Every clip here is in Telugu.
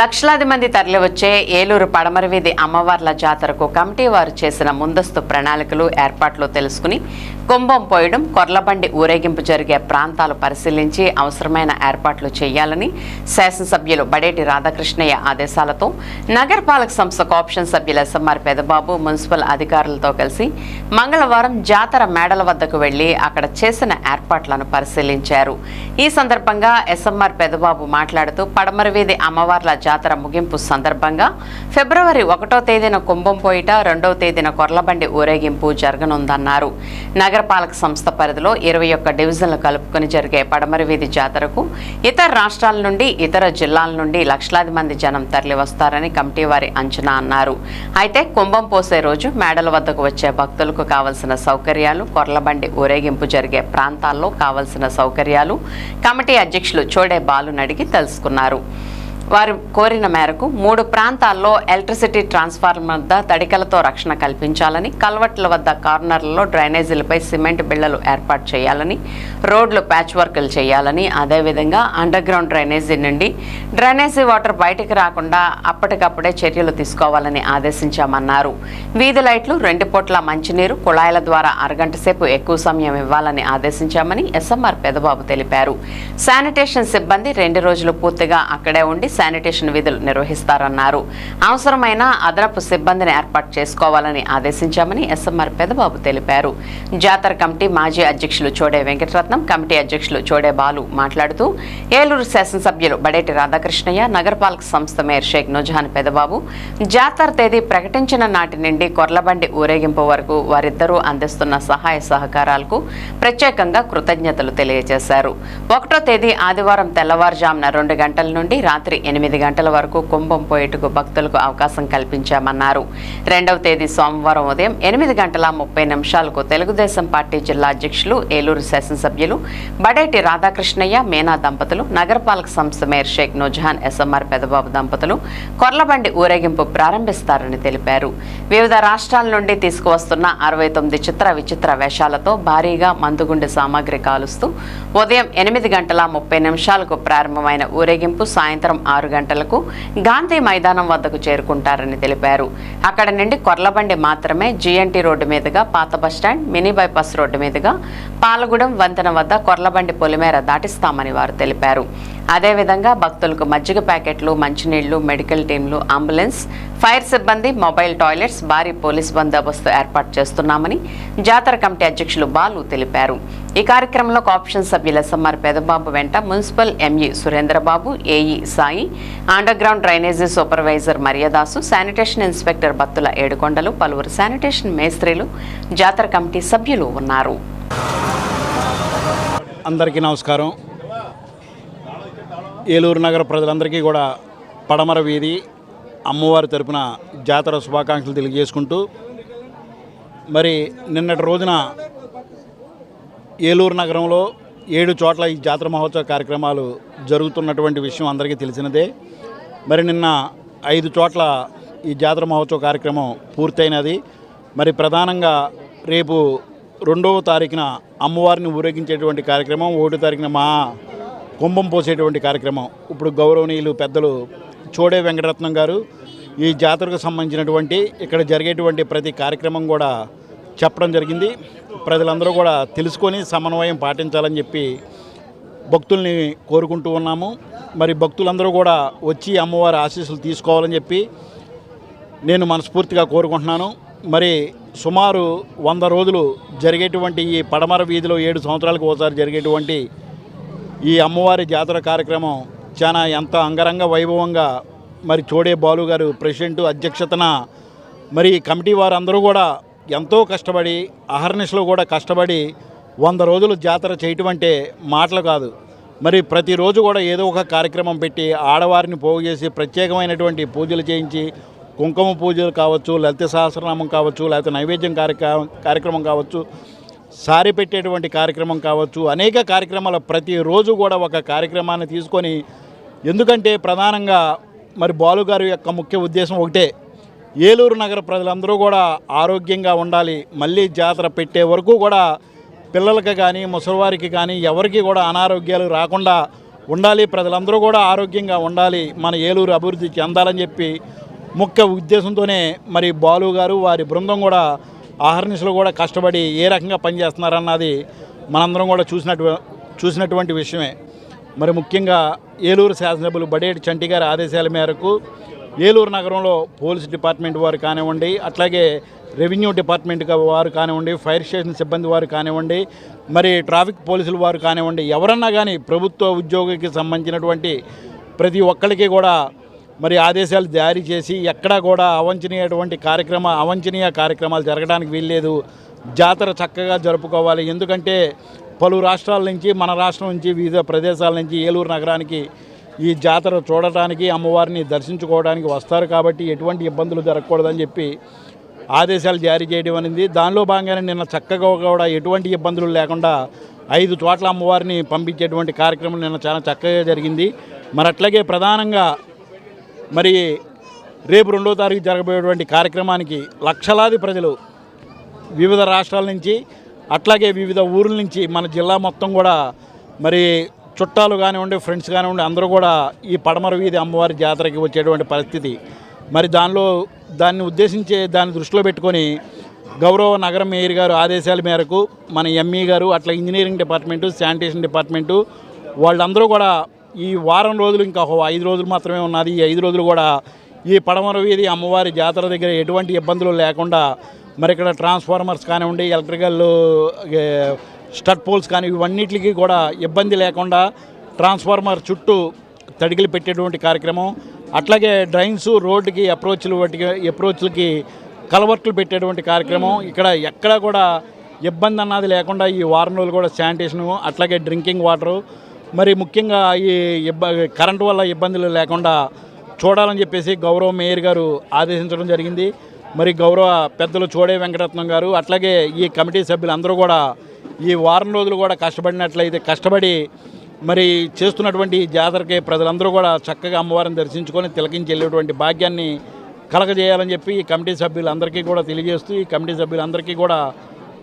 లక్షలాది మంది తరలివచ్చే ఏలూరు పడమరవీధి అమ్మవార్ల జాతరకు కమిటీ వారు చేసిన ముందస్తు ప్రణాళికలు ఏర్పాట్లు తెలుసుకుని కుంభం పోయడం కొర్లబండి ఊరేగింపు జరిగే ప్రాంతాలు పరిశీలించి అవసరమైన ఏర్పాట్లు చేయాలని శాసనసభ్యులు బడేటి రాధాకృష్ణయ్య ఆదేశాలతో నగరపాలక సంస్థ ఆప్షన్ సభ్యులు ఎస్ఎంఆర్ పెదబాబు మున్సిపల్ అధికారులతో కలిసి మంగళవారం జాతర మేడల వద్దకు వెళ్ళి అక్కడ చేసిన ఏర్పాట్లను పరిశీలించారు. ఈ సందర్భంగా ఎస్ఎంఆర్ పెదబాబు మాట్లాడుతూ పడమరవీధి అమ్మవార్ల జాతర ముగింపు సందర్భంగా ఫిబ్రవరి ఒకటో తేదీన కుంభం పోయిట రెండవ తేదీన కొర్లబండి ఊరేగింపు జరగనుందన్నారు. నగరపాలక సంస్థ పరిధిలో ఇరవై ఒక్క డివిజన్లు కలుపుకొని జరిగే పడమరి వీధి జాతరకు ఇతర రాష్ట్రాల నుండి ఇతర జిల్లాల నుండి లక్షలాది మంది జనం తరలివస్తారని కమిటీ వారి అంచనా అన్నారు. అయితే కుంభం పోసే రోజు మేడల వద్దకు వచ్చే భక్తులకు కావలసిన సౌకర్యాలు కొర్లబండి ఊరేగింపు జరిగే ప్రాంతాల్లో కావలసిన సౌకర్యాలు కమిటీ అధ్యక్షులు చోడే బాలు నడిగి తెలుసుకున్నారు. వారు కోరిన మేరకు మూడు ప్రాంతాల్లో ఎలక్ట్రిసిటీ ట్రాన్స్ఫార్మర్ వద్ద తడికలతో రక్షణ కల్పించాలని కల్వట్ల వద్ద కార్నర్లలో డ్రైనేజీలపై సిమెంట్ బిళ్ళలు ఏర్పాటు చేయాలని రోడ్లు ప్యాచ్ వర్కులు చేయాలని అదేవిధంగా అండర్ గ్రౌండ్ డ్రైనేజీ నుండి డ్రైనేజీ వాటర్ బయటికి రాకుండా అప్పటికప్పుడే చర్యలు తీసుకోవాలని ఆదేశించామన్నారు. వీధి లైట్లు రెండు పూట్ల మంచినీరు కుళాయిల ద్వారా అరగంట సేపు ఎక్కువ సమయం ఇవ్వాలని ఆదేశించామని ఎస్ఎంఆర్ పెదబాబు తెలిపారు. శానిటేషన్ సిబ్బంది రెండు రోజులు పూర్తిగా అక్కడే ఉండి శానిటేషన్ విధులు నిర్వహిస్తారన్నారు. అవసరమైన అదనపు సిబ్బందిని ఏర్పాటు చేసుకోవాలని ఆదేశించామని ఎస్ఎంఆర్ పెదబాబు తెలిపారు. జాతర కమిటీ మాజీ అధ్యక్షులు చోడే వెంకటరత్నం కమిటీ అధ్యక్షులు చోడే బాలు మాట్లాడుతూ ఏలూరు శాసనసభ్యులు బడేటి రాధాకృష్ణయ్య నగరపాలక సంస్థ మేయర్ షేక్ నుజహాన్ పెదబాబు జాతర తేదీ ప్రకటించిన నాటి నుండి కొర్లబండి ఊరేగింపు వరకు వారిద్దరూ అందిస్తున్న సహాయ సహకారాలకు ప్రత్యేకంగా కృతజ్ఞతలు తెలియజేశారు. ఒకటో తేదీ ఆదివారం తెల్లవారుజామున రెండు గంటల నుండి రాత్రి ఎనిమిది గంటల వరకు కుంభం పోయేటకు భక్తులకు అవకాశం కల్పించామన్నారు. రెండవ తేదీ సోమవారం ఉదయం ఎనిమిది గంటల ముప్పై నిమిషాలకు తెలుగుదేశం పార్టీ జిల్లా అధ్యక్షులు ఏలూరు శాసనసభ్యులు బడేటి రాధాకృష్ణయ్య మీనా దంపతులు నగరపాలక సంస్థ మేయర్ షేక్ నుజహాన్ ఎస్ఎంఆర్ పెదబాబు దంపతులు కొర్లబండి ఊరేగింపు ప్రారంభిస్తారని తెలిపారు. వివిధ రాష్ట్రాల నుండి తీసుకువస్తున్న అరవై తొమ్మిది చిత్ర విచిత్ర వేషాలతో భారీగా మందుగుండు సామాగ్రి కాలుస్తూ ఉదయం ఎనిమిది గంటల ముప్పై నిమిషాలకు ప్రారంభమైన ఊరేగింపు సాయంత్రం ఆరు గంటలకు గాంధీ మైదానం వద్దకు చేరుకుంటారని తెలిపారు. అక్కడ నుండి కొర్లబండి మాత్రమే జీఎన్టీ రోడ్డు మీదుగా పాత బస్టాండ్ మినీ బైపాస్ రోడ్డు మీదుగా పాలగూడెం వంతెన వద్ద కొర్లబండి పొలిమేర దాటిస్తామని వారు తెలిపారు. అదేవిధంగా భక్తులకు మజ్జిగ ప్యాకెట్లు మంచినీళ్ళు మెడికల్ టీంలు అంబులెన్స్ ఫైర్ సిబ్బంది మొబైల్ టాయిలెట్స్ భారీ పోలీస్ బందోబస్తు ఏర్పాటు చేస్తున్నామని జాతర కమిటీ అధ్యక్షులు బాలు తెలిపారు. ఈ కార్యక్రమంలో ఆప్షన్ సభ్యుల ఎస్ఎంఆర్ పెదబాబు వెంట municipal ME Surendrababu AE Sai underground drainage supervisor Maryadasu sanitation inspector Battula Yedukondalu పలువురు శానిటేషన్ మేస్త్రీలు జాతర కమిటీ సభ్యులు ఉన్నారు. అందరికీ నమస్కారం. ఏలూరు నగర ప్రజలందరికీ కూడా పడమర వీధి అమ్మవారి తరపున జాతర శుభాకాంక్షలు తెలియజేసుకుంటూ మరి నిన్నటి రోజున ఏలూరు నగరంలో ఏడు చోట్ల ఈ జాతర మహోత్సవ కార్యక్రమాలు జరుగుతున్నటువంటి విషయం అందరికీ తెలిసినదే. మరి నిన్న ఐదు చోట్ల ఈ జాతర మహోత్సవ కార్యక్రమం పూర్తయినది. మరి ప్రధానంగా రేపు రెండవ తారీఖున అమ్మవారిని ఊరేగించేటువంటి కార్యక్రమం ఒకటో తారీఖున మా కుంభం పోసేటువంటి కార్యక్రమం. ఇప్పుడు గౌరవనీయులు పెద్దలు చోడే వెంకటరత్నం గారు ఈ జాతరకు సంబంధించినటువంటి ఇక్కడ జరిగేటువంటి ప్రతి కార్యక్రమం కూడా చెప్పడం జరిగింది. ప్రజలందరూ కూడా తెలుసుకొని సమన్వయం పాటించాలని చెప్పి భక్తుల్ని కోరుకుంటూ ఉన్నాము. మరి భక్తులందరూ కూడా వచ్చి అమ్మవారి ఆశీస్సులు తీసుకోవాలని చెప్పి నేను మనస్ఫూర్తిగా కోరుకుంటున్నాను. మరి సుమారు వంద రోజులు జరిగేటువంటి ఈ పడమర వీధిలో ఏడు సంవత్సరాలకు ఒకసారి జరిగేటువంటి ఈ అమ్మవారి జాతర కార్యక్రమం చాలా ఎంత అంగరంగ వైభవంగా మరి చోడే బాలు గారు ప్రెసిడెంట్ అధ్యక్షతన మరి కమిటీ వారందరూ కూడా ఎంతో కష్టపడి అహర్నిశలో కూడా కష్టపడి వంద రోజులు జాతర చేయటం అంటే మాటలు కాదు. మరి ప్రతిరోజు కూడా ఏదో ఒక కార్యక్రమం పెట్టి ఆడవారిని పోగు చేసి ప్రత్యేకమైనటువంటి పూజలు చేయించి కుంకుమ పూజలు కావచ్చు లలిత సహస్రనామం కావచ్చు లేకపోతే నైవేద్యం కార్యక్రమం కార్యక్రమం కావచ్చు సారి పెట్టేటువంటి కార్యక్రమం కావచ్చు అనేక కార్యక్రమాలు ప్రతిరోజు కూడా ఒక కార్యక్రమాన్ని తీసుకొని ఎందుకంటే ప్రధానంగా మరి బాలుగారి యొక్క ముఖ్య ఉద్దేశం ఒకటే ఏలూరు నగర ప్రజలందరూ కూడా ఆరోగ్యంగా ఉండాలి మళ్ళీ జాతర పెట్టే వరకు కూడా పిల్లలకి కానీ ముసలివారికి కానీ ఎవరికి కూడా అనారోగ్యాలు రాకుండా ఉండాలి ప్రజలందరూ కూడా ఆరోగ్యంగా ఉండాలి మన ఏలూరు అభివృద్ధి చెందాలని చెప్పి ముఖ్య ఉద్దేశంతోనే మరి బాలు గారు వారి బృందం కూడా ఆహర్నిశలు కూడా కష్టపడి ఏ రకంగా పనిచేస్తున్నారన్నది మనందరం కూడా చూసినట్టు చూసినటువంటి విషయమే. మరి ముఖ్యంగా ఏలూరు శాసనసభ్యులు బడేటి చంటి గారి ఆదేశాల మేరకు ఏలూరు నగరంలో పోలీస్ డిపార్ట్మెంట్ వారు కానివ్వండి అట్లాగే రెవెన్యూ డిపార్ట్మెంట్ వారు కానివ్వండి ఫైర్ స్టేషన్ సిబ్బంది వారు కానివ్వండి మరి ట్రాఫిక్ పోలీసులు వారు కానివ్వండి ఎవరన్నా కానీ ప్రభుత్వ ఉద్యోగికి సంబంధించినటువంటి ప్రతి ఒక్కరికి కూడా మరి ఆదేశాలు జారీ చేసి ఎక్కడా కూడా అవంచనీయటువంటి కార్యక్రమ అవంచనీయ కార్యక్రమాలు జరగడానికి వీల్లేదు. జాతర చక్కగా జరుపుకోవాలి. ఎందుకంటే పలు రాష్ట్రాల నుంచి మన రాష్ట్రం నుంచి వివిధ ప్రదేశాల నుంచి ఏలూరు నగరానికి ఈ జాతర చూడటానికి అమ్మవారిని దర్శించుకోవడానికి వస్తారు కాబట్టి ఎటువంటి ఇబ్బందులు జరగకూడదని చెప్పి ఆదేశాలు జారీ చేయడం అనేది. దానిలో భాగంగానే నిన్న చక్కగా కూడా ఎటువంటి ఇబ్బందులు లేకుండా ఐదు చోట్ల అమ్మవారిని పంపించేటువంటి కార్యక్రమం నిన్న చాలా చక్కగా జరిగింది. మరి అట్లాగే ప్రధానంగా మరి రేపు రెండో తారీఖు జరగబోయేటువంటి కార్యక్రమానికి లక్షలాది ప్రజలు వివిధ రాష్ట్రాల నుంచి అట్లాగే వివిధ ఊర్ల నుంచి మన జిల్లా మొత్తం కూడా మరి చుట్టాలు కానివ్వండి ఫ్రెండ్స్ కానివ్వండి అందరూ కూడా ఈ పడమర వీధి అమ్మవారి జాతరకి వచ్చేటువంటి పరిస్థితి. మరి దానిలో దాన్ని ఉద్దేశించే దాన్ని దృష్టిలో పెట్టుకొని గౌరవ నగర మేయర్ గారు ఆదేశాల మేరకు మన ఎంఈ గారు అట్లా ఇంజనీరింగ్ డిపార్ట్మెంటు శానిటేషన్ డిపార్ట్మెంటు వాళ్ళందరూ కూడా ఈ వారం రోజులు ఇంకా ఐదు రోజులు మాత్రమే ఉన్నది ఈ ఐదు రోజులు కూడా ఈ పడమర వీధి అమ్మవారి జాతర దగ్గర ఎటువంటి ఇబ్బందులు లేకుండా మరి ఇక్కడ ట్రాన్స్ఫార్మర్స్ కానివ్వండి ఎలక్ట్రికల్ స్టడ్ పోల్స్ కానీ ఇవన్నిటికి కూడా ఇబ్బంది లేకుండా ట్రాన్స్ఫార్మర్ చుట్టూ తడిగిలు పెట్టేటువంటి కార్యక్రమం అట్లాగే డ్రైన్స్ రోడ్డుకి అప్రోచ్లు వాటికి అప్రోచ్లకి కలవర్ట్లు పెట్టేటువంటి కార్యక్రమం ఇక్కడ ఎక్కడా కూడా ఇబ్బంది అన్నది లేకుండా ఈ వారం రోజులు కూడా శానిటేషను అట్లాగే డ్రింకింగ్ వాటరు మరి ముఖ్యంగా ఈ ఇబ్బ కరెంటు వల్ల ఇబ్బందులు లేకుండా చూడాలని చెప్పేసి గౌరవ మేయర్ గారు ఆదేశించడం జరిగింది. మరి గౌరవ పెద్దలు చోడే వెంకటరత్నం గారు అట్లాగే ఈ కమిటీ సభ్యులందరూ కూడా ఈ వారం రోజులు కూడా కష్టపడినట్లయితే కష్టపడి మరి చేస్తున్నటువంటి జాతరకి ప్రజలందరూ కూడా చక్కగా అమ్మవారిని దర్శించుకొని తిలకించి వెళ్ళేటువంటి భాగ్యాన్ని కలగజేయాలని చెప్పి ఈ కమిటీ సభ్యులందరికీ కూడా తెలియజేస్తూ ఈ కమిటీ సభ్యులందరికీ కూడా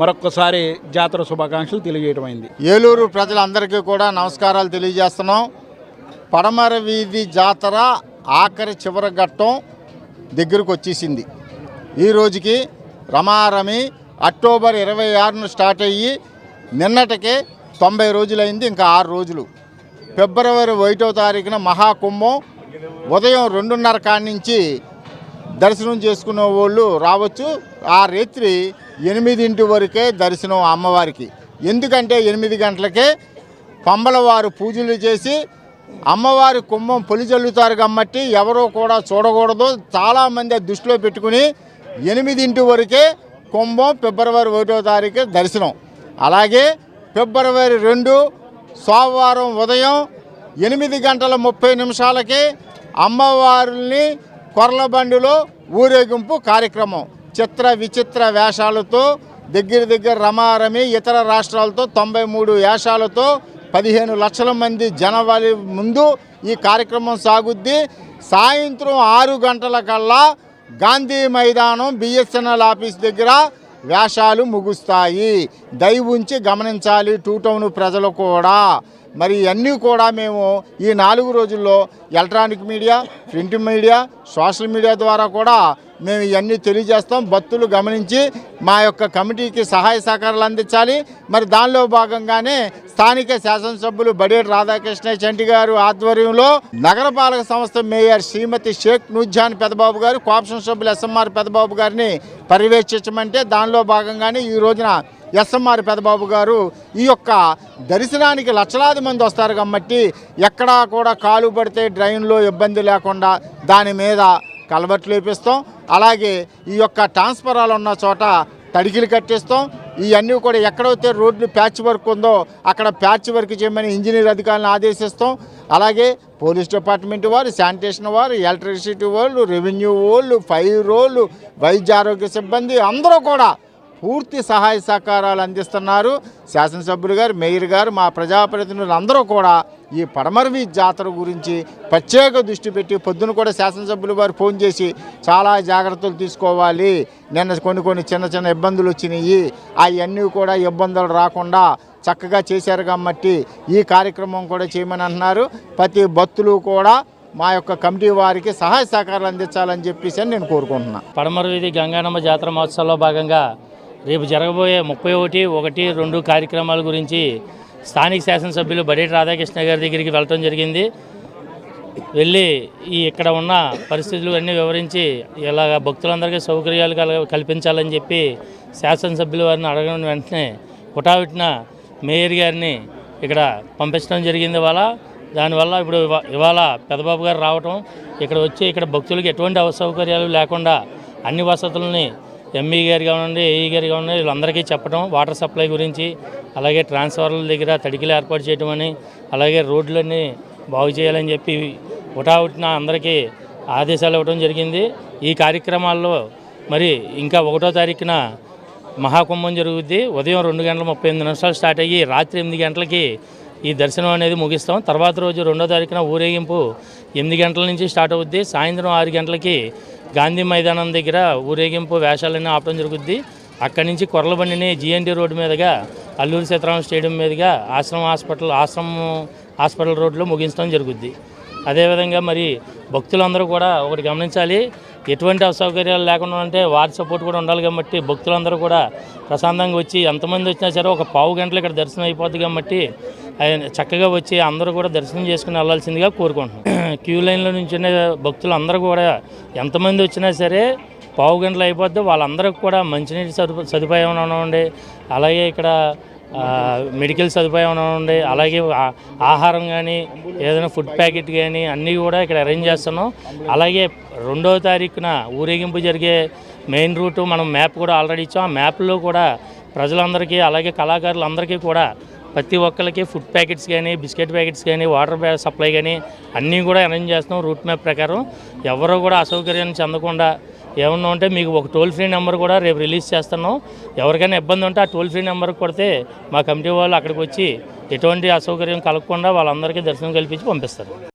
మరొక్కసారి జాతర శుభాకాంక్షలు తెలియజేయటమైంది ఏలూరు ప్రజలందరికీ కూడా నమస్కారాలు తెలియజేస్తున్నాం. పడమర వీధి జాతర ఆఖరి చివరి ఘట్టం దగ్గరకు వచ్చేసింది. ఈ రోజుకి రమారమి అక్టోబర్ ఇరవై ఆరును స్టార్ట్ అయ్యి నిన్నటికే తొంభై రోజులైంది ఇంకా ఆరు రోజులు. ఫిబ్రవరి ఒకటో తారీఖున మహాకుంభం ఉదయం రెండున్నర కాడి నుంచి దర్శనం చేసుకునే వాళ్ళు రావచ్చు. ఆ రాత్రి ఎనిమిదింటి వరకే దర్శనం అమ్మవారికి. ఎందుకంటే ఎనిమిది గంటలకే పంబలవారు పూజలు చేసి అమ్మవారి కుంభం పొలి చల్లుతారు కాబట్టి ఎవరో కూడా చూడకూడదు. చాలామంది దృష్టిలో పెట్టుకుని ఎనిమిదింటి వరకే కుంభం ఫిబ్రవరి ఒకటో తారీఖు దర్శనం. అలాగే ఫిబ్రవరి రెండు సోమవారం ఉదయం ఎనిమిది గంటల ముప్పై నిమిషాలకి అమ్మవారిని కొరలబండిలో ఊరేగింపు కార్యక్రమం. చిత్ర విచిత్ర వేషాలతో దగ్గర దగ్గర రమారమి ఇతర రాష్ట్రాలతో తొంభై మూడు వేషాలతో పదిహేను లక్షల మంది జనవరి ముందు ఈ కార్యక్రమం సాగుద్ది. సాయంత్రం ఆరు గంటల కల్లా గాంధీ మైదానం బిఎస్ఎన్ఎల్ ఆఫీస్ దగ్గర వేషాలు ముగుస్తాయి. దయ ఉంచి గమనించాలి టూ టౌన్ ప్రజలు కూడా. మరి ఇవన్నీ కూడా మేము ఈ నాలుగు రోజుల్లో electronic media print media social media ద్వారా కూడా మేము ఇవన్నీ తెలియజేస్తాం. భక్తులు గమనించి మా యొక్క కమిటీకి సహాయ సహకారాలు అందించాలి. మరి దానిలో భాగంగానే స్థానిక శాసనసభ్యులు బడేటి రాధాకృష్ణ చంటి గారు ఆధ్వర్యంలో నగరపాలక సంస్థ మేయర్ శ్రీమతి షేక్ నూజాన్ పెదబాబు గారు కోఆప్షన్ సభ్యులు ఎస్ఎంఆర్ పెదబాబు గారిని పర్యవేక్షించమంటే దానిలో భాగంగానే ఈ రోజున ఎస్ఎంఆర్ పెదబాబు గారు ఈ యొక్క దర్శనానికి లక్షలాది మంది వస్తారు కాబట్టి ఎక్కడా కూడా కాలు పడితే డ్రైన్లో ఇబ్బంది లేకుండా దాని మీద కలవట్లు వేపిస్తాం. అలాగే ఈ యొక్క ట్రాన్స్ఫరాలు ఉన్న చోట తడికిలు కట్టిస్తాం. ఇవన్నీ కూడా ఎక్కడైతే రోడ్లు ప్యాచ్ వర్క్ ఉందో అక్కడ ప్యాచ్ వర్క్ చేయమని ఇంజనీర్ అధికారులను ఆదేశిస్తాం. అలాగే పోలీస్ డిపార్ట్మెంట్ వారు శానిటేషన్ వారు ఎలక్ట్రిసిటీ వాళ్ళు రెవెన్యూ వాళ్ళు ఫైర్ వాళ్ళు వైద్య ఆరోగ్య సిబ్బంది అందరూ కూడా పూర్తి సహాయ సహకారాలు అందిస్తున్నారు. శాసనసభ్యులు గారు మేయర్ గారు మా ప్రజాప్రతినిధులు అందరూ కూడా ఈ పడమరవి జాతర గురించి ప్రత్యేక దృష్టి పెట్టి పొద్దున కూడా శాసనసభ్యులు వారు ఫోన్ చేసి చాలా జాగ్రత్తలు తీసుకోవాలి. నిన్న కొన్ని కొన్ని చిన్న చిన్న ఇబ్బందులు వచ్చినాయి. అవన్నీ కూడా ఇబ్బందులు రాకుండా చక్కగా చేశారు కాబట్టి ఈ కార్యక్రమం కూడా చేయమని అంటున్నారు. ప్రతి భక్తులు కూడా మా యొక్క కమిటీ వారికి సహాయ సహకారాలు అందించాలని చెప్పేసి అని నేను కోరుకుంటున్నాను పడమరవీధి గంగానమ్మ జాతర మహోత్సవంలో భాగంగా రేపు జరగబోయే ముప్పై ఒకటి ఒకటి రెండు కార్యక్రమాల గురించి స్థానిక శాసనసభ్యులు బడేటి రాధాకృష్ణ గారి దగ్గరికి వెళ్ళటం జరిగింది. వెళ్ళి ఈ ఇక్కడ ఉన్న పరిస్థితులు అన్నీ వివరించి ఇలాగ భక్తులందరికీ సౌకర్యాలు కల కల్పించాలని చెప్పి శాసనసభ్యులు వారిని అడగడం వెంటనే హుటావిట్న మేయర్ గారిని ఇక్కడ పంపించడం జరిగింది వాళ్ళ దానివల్ల ఇప్పుడు ఇవాళ పెదబాబు గారు రావటం ఇక్కడ వచ్చి ఇక్కడ భక్తులకు ఎటువంటి అసౌకర్యాలు లేకుండా అన్ని వసతులని ఎంఈ గారు కానివ్వండి ఏఈ గారు కానివ్వండి వీళ్ళందరికీ చెప్పడం వాటర్ సప్లై గురించి అలాగే ట్రాన్స్ఫార్మర్ల దగ్గర తడికిలు ఏర్పాటు చేయడం అని అలాగే రోడ్లన్నీ బాగు చేయాలని చెప్పి హుటాహుటిన అందరికీ ఆదేశాలు ఇవ్వడం జరిగింది. ఈ కార్యక్రమాల్లో మరి ఇంకా ఒకటో తారీఖున మహాకుంభం జరుగుద్ది. ఉదయం రెండు గంటల ముప్పై ఎనిమిది నిమిషాలు స్టార్ట్ అయ్యి రాత్రి ఎనిమిది గంటలకి ఈ దర్శనం అనేది ముగిస్తాం. తర్వాత రోజు రెండో తారీఖున ఊరేగింపు ఎనిమిది గంటల నుంచి స్టార్ట్ అవుద్ది. సాయంత్రం ఆరు గంటలకి గాంధీ మైదానం దగ్గర ఊరేగింపు వేషాలన్నీ ఆపడం జరుగుద్ది. అక్కడి నుంచి కొర్లబండిని జిఎన్టీ రోడ్డు మీదుగా అల్లూరి సీతారామ స్టేడియం మీదుగా ఆశ్రమం హాస్పిటల్ ఆశ్రమం హాస్పిటల్ రోడ్లో ముగించడం జరుగుద్ది. అదేవిధంగా మరి భక్తులందరూ కూడా ఒకటి గమనించాలి. ఎటువంటి అసౌకర్యాలు లేకుండా అంటే వారి సపోర్ట్ కూడా ఉండాలి కాబట్టి భక్తులందరూ కూడా ప్రశాంతంగా వచ్చి ఎంతమంది వచ్చినా సరే ఒక పావు గంటలు ఇక్కడ దర్శనం అయిపోద్ది కాబట్టి ఆయన చక్కగా వచ్చి అందరూ కూడా దర్శనం చేసుకుని వెళ్ళాల్సిందిగా కోరుకుంటున్నాం. క్యూ లైన్లో నుంచి భక్తులు అందరూ కూడా ఎంతమంది వచ్చినా సరే పావు గంటలు అయిపోద్ది వాళ్ళందరికి కూడా మంచినీటి సదు సదుపాయం ఉండే అలాగే ఇక్కడ మెడికల్ సదుపాయం ఉండండి అలాగే ఆహారం కానీ ఏదైనా ఫుడ్ ప్యాకెట్ కానీ అన్నీ కూడా ఇక్కడ అరేంజ్ చేస్తున్నాం. అలాగే రెండవ తారీఖున ఊరేగింపు జరిగే మెయిన్ రూట్ మనం మ్యాప్ కూడా ఆల్రెడీ ఇచ్చాం. ఆ మ్యాప్లో కూడా ప్రజలందరికీ అలాగే కళాకారులందరికీ కూడా ప్రతి ఒక్కరికి ఫుడ్ ప్యాకెట్స్ కానీ బిస్కెట్ ప్యాకెట్స్ కానీ వాటర్ సప్లై కానీ అన్నీ కూడా అరేంజ్ చేస్తున్నాం రూట్ మ్యాప్ ప్రకారం. ఎవరు కూడా అసౌకర్యాన్ని చెందకుండా ఏమన్నా ఉంటే మీకు ఒక టోల్ ఫ్రీ నెంబర్ కూడా రేపు రిలీజ్ చేస్తున్నాం. ఎవరికైనా ఇబ్బంది ఉంటే ఆ టోల్ ఫ్రీ నెంబర్ కొడితే మా కమిటీ వాళ్ళు అక్కడికి వచ్చి ఎటువంటి అసౌకర్యం కలగకుండా వాళ్ళందరికీ దర్శనం కల్పించి పంపిస్తారు.